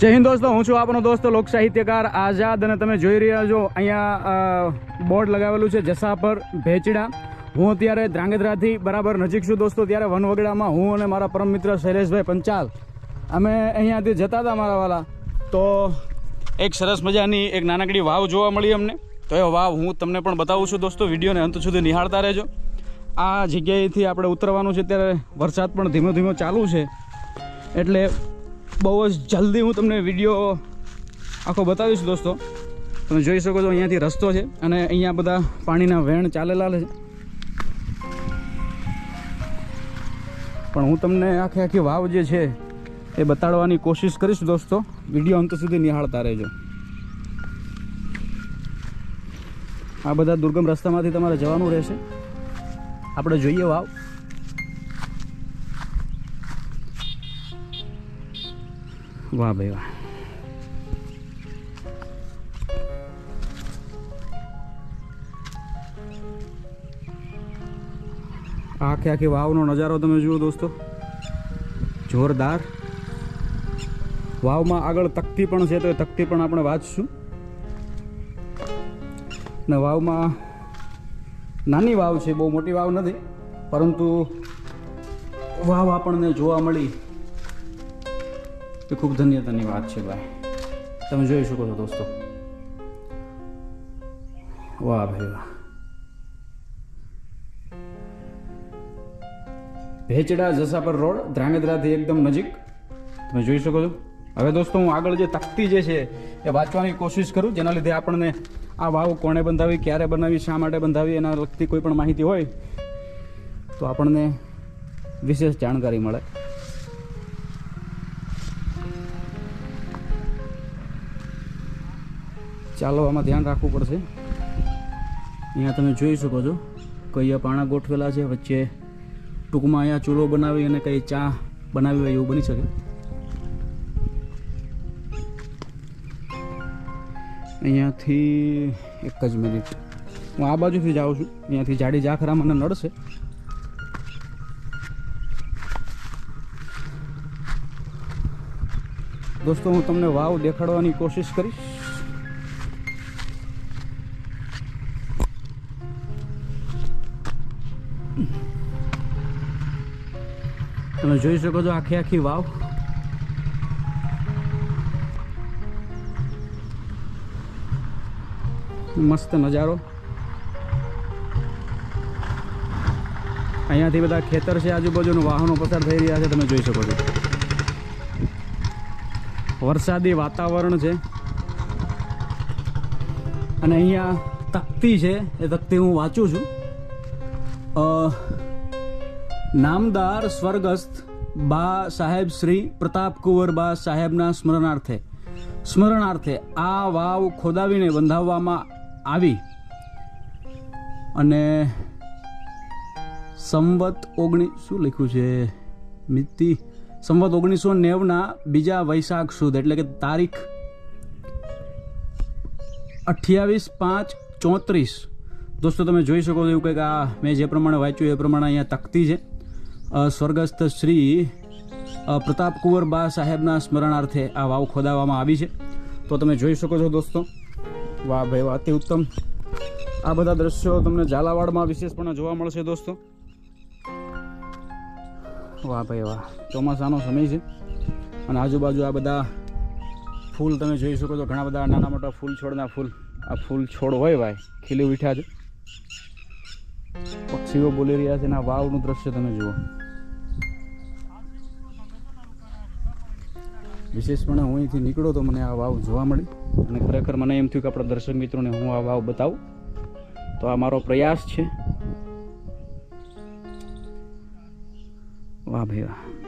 જય હિન્દ દોસ્તો, હું છું આપણો દોસ્ત લોક સાહિત્યકાર આઝાદ અને તમે જોઈ રહ્યા છો અહીંયા બોર્ડ લગાવેલું છે જસા પર ભેચડા. હું અત્યારે ધ્રાંગધ્રાથી બરાબર નજીક છું દોસ્તો, ત્યારે વનવગડામાં હું અને મારા પરમ મિત્ર શૈલેષભાઈ પંચાલ. અમે અહીંયાથી જતા હતા મારા વાલા. તો એક સરસ મજાની એક નાનકડી વાવ જોવા મળી અમને. તો એ વાવ હું તમને પણ બતાવું છું દોસ્તો, વિડીયોને અંત સુધી નિહાળતા રહેજો. આ જગ્યાએથી આપણે ઉતરવાનું છે, ત્યારે વરસાદ પણ ધીમો ધીમો ચાલુ છે. એટલે બહુ જ જલ્દી હું તમને વીડિયો આખો બતાવીશ દોસ્તો. તમે જોઈ શકો છો અહીંયાથી રસ્તો છે અને અહીંયા બધા પાણીના વેણ ચાલેલા છે. પણ હું તમને આખી આખી વાવ જે છે એ બતાડવાની કોશિશ કરીશ દોસ્તો. વીડિયો અંત સુધી નિહાળતા રહેજો. આ બધા દુર્ગમ રસ્તામાંથી તમારે જવાનું રહેશે. આપણે જોઈએ વાવ. વાહ ભાઈ વાહ. આખે આખી વાવનો નજારો તમે જુઓ દોસ્તો. જોરદાર. વાવમાં આગળ તકતી પણ છે તો એ તકતી પણ આપણે વાંચશું. ને વાવમાં નાની વાવ છે, બહુ મોટી વાવ નથી, પરંતુ વાવ આપણને જોવા મળી. એ ખૂબ ધન્યતાની વાત છે ભાઈ. તમે જોઈ શકો છો દોસ્તો. વાહ ભાઈ વાહ. ભેચડા જસાપર રોડ, ધ્રાંગધ્રાથી એકદમ નજીક. તમે જોઈ શકો છો. હવે દોસ્તો હું આગળ જે તકતી જે છે એ વાંચવાની કોશિશ કરું, જેના લીધે આપણને આ વાવ કોણે બંધાવી, ક્યારે બનાવી, શા માટે બંધાવી, એના લગતી કોઈ પણ માહિતી હોય, તો આપણને વિશેષ જાણકારી મળે. ચાલો, આમાં ધ્યાન રાખવું પડશે. અહીંયા તમે જોઈ શકો છો, કયા પાણા ગોઠવેલા છે, વચ્ચે ટૂંકમાં અહીંયા ચૂલો બનાવી અને કંઈ ચા બનાવી હોય એવું બની શકે. અહીંયાથી એક જ મિનિટ. હું આ બાજુથી જાઉં છું. અહીંયાથી જાડી જાખરા મને નડશે. દોસ્તો, હું તમને વાવ દેખાડવાની કોશિશ કરીશ. તમે જોઈ શકો છો આખી આખી વાવ. મસ્ત નજારો. અહીંયાથી બધા ખેતર છે, આજુબાજુનું વાહનો પસાર થઈ રહ્યા છે, તમે જોઈ શકો છો. વરસાદી વાતાવરણ છે. અને અહીંયા તકતી છે, એ તકતી હું વાંચું છું. નામદાર સ્વર્ગસ્થ બા સાહેબ શ્રી પ્રતાપ કુંવર બા સાહેબના સ્મરણાર્થે. સ્મરણાર્થે આ વાવ ખોદાવીને બંધાવવામાં આવી અને સંવત ઓગણીસ શું લખ્યું છે? મિતિ સંવત ઓગણીસો નેવના બીજા વૈશાખ સુદ, એટલે કે તારીખ અઠ્યાવીસ પાંચ ચોત્રીસ. દોસ્તો, તમે જોઈ શકો છો એવું કંઈક આ મેં જે પ્રમાણે વાંચ્યું એ પ્રમાણે અહીંયા તકતી છે. સ્વર્ગસ્થ શ્રી પ્રતાપ કુંવર બા સાહેબના સ્મરણાર્થે આ વાવ ખોદાવવામાં આવી છે. તો તમે જોઈ શકો છો દોસ્તો, વાહ ભાઈ, વાહ, અતિ ઉત્તમ. આ બધા દ્રશ્યો તમને ઝાલાવાડમાં વિશેષપણે જોવા મળશે દોસ્તો. વાહ ભાઈ, વાહ, ચોમાસાનો સમય છે. અને આજુબાજુ આ બધા ફૂલ તમે જોઈ શકો છો, ઘણા બધા નાના મોટા ફૂલ છોડના ફૂલ. આ ફૂલ છોડ હોય ભાઈ, ખીલી ઉઠ્યા છે. પક્ષીઓ બોલી રહ્યા છે આ વાવનું દ્રશ્ય તમે જુઓ. વિશેષપણે હું અહીંથી નીકળ્યો તો મને આ વાવ જોવા મળી અને ખરેખર મને એમ થયું કે આપણા દર્શક મિત્રોને હું આ વાવ બતાવું. તો આ મારો પ્રયાસ છે. વાહ ભાઈ વાહ.